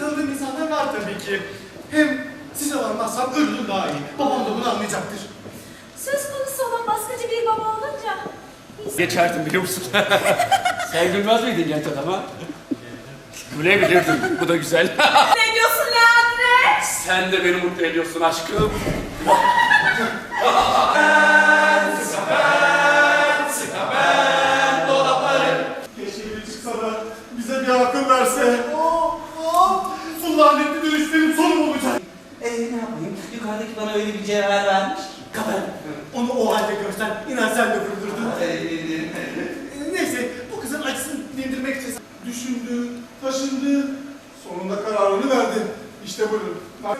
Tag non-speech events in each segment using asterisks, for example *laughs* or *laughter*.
tanıdığım insanlar var tabii ki. Hem size varmazsam ölürüm daha iyi. Babam da bunu anlayacaktır. Söz konusu olan baskıcı bir baba olunca Geçerdim biliyor musun? *laughs* Sen gülmez miydin genç adama? Gülebilirdim. Bu da güzel. ne diyorsun Leandre? Sen de beni mutlu ediyorsun aşkım. Keşke biri çıksa da bize bir akıl verse. Oh. Lanetli dönüşlerin sonu olacak. Ee ne yapayım? Yukarıdaki bana öyle bir cevher vermiş. Kader, onu o halde görsen inan sen de vurdurdun. Neyse, bu kızın acısını dindirmek için düşündü, taşındı. Sonunda kararını verdi. İşte buyurun. *laughs*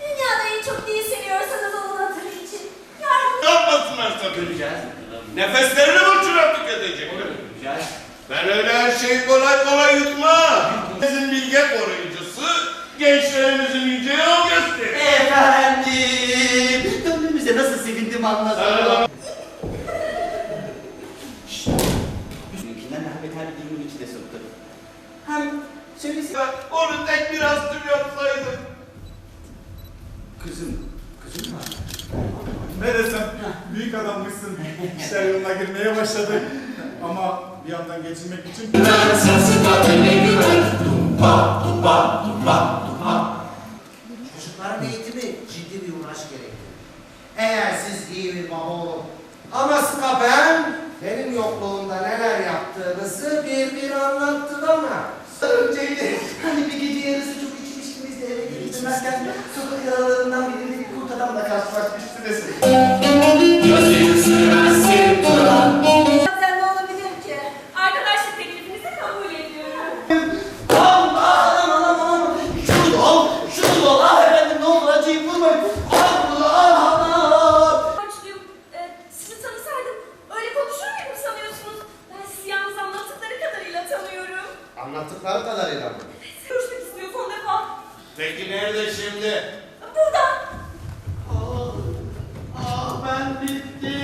Dünyada en çok neyi seviyorsanız onun hatırı için. Yardım Yapmasınlar sakın. Göreceğiz. Nefeslerini edecek. Göreceğiz. Ben öyle her şeyi kolay kolay yutmam. Bizim bilge koruyucusu, gençlerimizin yüce yol gösterir. Efendim, döndüğümüzde nasıl sevindim! Bizimkinden daha beter bir durumun içine soktu. Hem söylesene. Onu tek bir astım yapsaydım. Kızım. Ne desem, büyük adammışsın. İşler yoluna girmeye başladı. Ama bir yandan geçinmek için... Çocukların eğitimi ciddi bir uğraş gerektirir. Eğer siz iyi bir baba olun. Ama sıka ben benim yokluğumda neler yaptığınızı bir bir anlattı bana. Önceydi. Hani bir gece yarısı çok içmiştim biz de eve dönerken sokak aralarından adamla karşılaşmıştınız. Zaten ne olabilir ki? Arkadaşlık teklifinizi kabul ediyorum. Aman aman aman aman. Şunu da al, şunu da al. Ah efendim ne olur acıyı vurmayın. Al bunu al. Borçluyum. Ee, sizi tanısaydım öyle konuşur muydum sanıyorsunuz? Ben sizi yalnız anlattıkları kadarıyla tanıyorum. Anlattıkları kadarıyla mı? Görüşmek istiyor son defa. Peki nerede şimdi? Ah